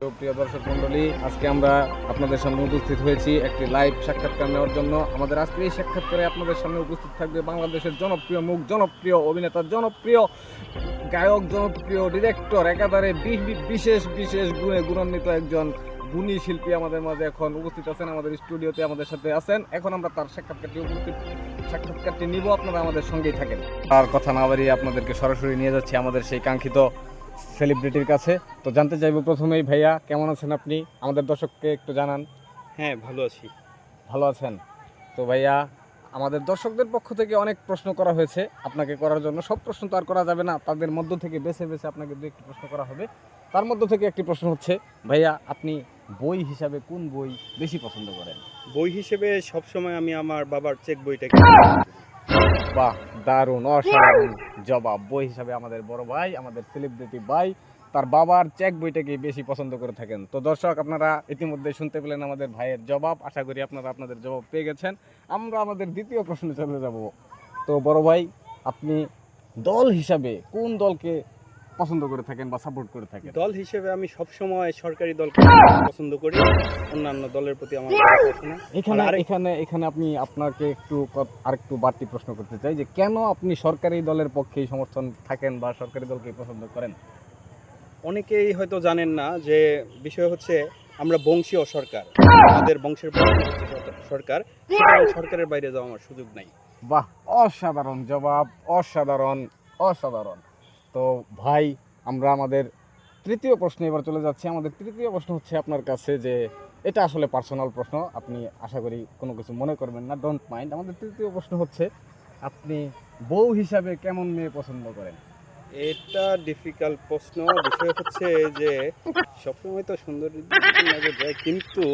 প্রিয় দর্শক মণ্ডলী, আজকে আমরা আপনাদের সামনে উপস্থিত হয়েছি একটি লাইভ সাক্ষাৎকার নেওয়ার জন্য। আমাদের আজকে এই সাক্ষাৎকারে আপনাদের সামনে উপস্থিত থাকবে বাংলাদেশের জনপ্রিয়, মুখ জনপ্রিয় অভিনেতা, জনপ্রিয় গায়ক, জনপ্রিয় ডিরেক্টর একাধারে বিশেষ বিশেষ গুণে গুণান্বিত একজন গুণী শিল্পী আমাদের মাঝে এখন উপস্থিত আছেন, আমাদের স্টুডিওতে আমাদের সাথে আছেন। এখন আমরা তার সাক্ষাৎকারটি উপস্থিত সাক্ষাৎকারটি নিব, আপনারা আমাদের সঙ্গেই থাকেন। আর কথা না বাড়িয়ে আপনাদেরকে সরাসরি নিয়ে যাচ্ছি আমাদের সেই কাঙ্ক্ষিত সেলিব্রিটির কাছে। তো জানতে চাইব প্রথমেই ভাইয়া কেমন আছেন আপনি? আমাদের দর্শককে একটু জানান। হ্যাঁ ভালো আছি। ভালো আছেন? তো ভাইয়া আমাদের দর্শকদের পক্ষ থেকে অনেক প্রশ্ন করা হয়েছে আপনাকে করার জন্য। সব প্রশ্ন তো আর করা যাবে না তাদের মধ্য থেকে বেছে বেছে আপনাকে দু একটি প্রশ্ন করা হবে। তার মধ্য থেকে একটি প্রশ্ন হচ্ছে ভাইয়া আপনি বই হিসাবে কোন বই বেশি পছন্দ করেন? বই হিসেবে সবসময় আমি আমার বাবার চেক বইটাকে বাহ! দারুণ অসাধারণ জবাব। বই হিসাবে আমাদের বড় ভাই আমাদের সেলিব্রিটি ভাই তার বাবার চেক বইটাকে বেশি পছন্দ করে থাকেন। তো দর্শক আপনারা ইতিমধ্যে শুনতে পেলেন আমাদের ভাইয়ের জবাব। আশা করি আপনারা আপনাদের জবাব পেয়ে গেছেন। আমরা আমাদের দ্বিতীয় প্রশ্নে চলে যাব। তো বড় ভাই আপনি দল হিসাবে কোন দলকে পছন্দ করে থাকেন বা সাপোর্ট করে থাকেন? দল হিসেবে আমি সবসময় সরকারি দলকে পছন্দ করি। অন্যান্য দলের প্রতি আমার। এখানে আর এখানে এখানে আপনি আপনাকে একটু ক- আরেকটু বাড়তি প্রশ্ন করতে চাই যে কেন আপনি সরকারি দলের পক্ষেই সমর্থন থাকেন বা সরকারি দলকে পছন্দ করেন? অনেকেই হয়তো জানেন না যে বিষয় হচ্ছে আমরা বংশীয় সরকার। আমাদের বংশের সরকার- সরকার সরকারের বাইরে যাওয়া আমার সুযোগ নাই। বাহ অসাধারণ জবাব অসাধারণ অসাধারণ। তো ভাই আমরা আমাদের তৃতীয় প্রশ্নে এবার চলে যাচ্ছি। আমাদের তৃতীয় প্রশ্ন হচ্ছে আপনার কাছে যে এটা আসলে পার্সোনাল প্রশ্ন আপনি আশা করি কোনো কিছু মনে করবেন না ডোন্ট মাইন্ড আমাদের তৃতীয় প্রশ্ন হচ্ছে আপনি বউ হিসাবে কেমন মেয়ে পছন্দ করেন? এটা ডিফিকাল্ট প্রশ্ন। বিষয় হচ্ছে যে সবসময় তো সুন্দর যায় কিন্তু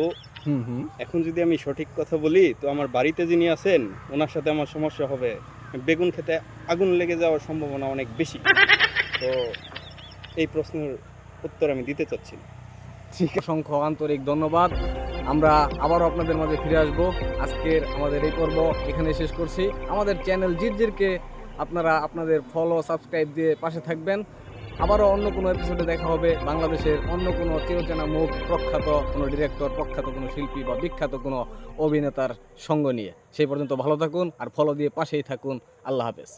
এখন যদি আমি সঠিক কথা বলি তো আমার বাড়িতে যিনি আছেন ওনার সাথে আমার সমস্যা হবে। বেগুন খেতে আগুন লেগে যাওয়ার সম্ভাবনা অনেক বেশি। তো এই প্রশ্নের উত্তর আমি দিতে চাচ্ছি। ঠিক, অসংখ্য আন্তরিক ধন্যবাদ। আমরা আবারও আপনাদের মাঝে ফিরে আসব। আজকের আমাদের এই পর্ব এখানে শেষ করছি। আমাদের চ্যানেল জিরজিরকে আপনারা আপনাদের ফলো সাবস্ক্রাইব দিয়ে পাশে থাকবেন। আবারও অন্য কোনো এপিসোডে দেখা হবে। বাংলাদেশের অন্য কোনো চিরচেনা মুখ, প্রখ্যাত কোনো ডিরেক্টর প্রখ্যাত কোনো শিল্পী বা বিখ্যাত কোনো অভিনেতার সঙ্গ নিয়ে। সেই পর্যন্ত ভালো থাকুন আর ফলো দিয়ে পাশেই থাকুন। আল্লাহ হাফেজ।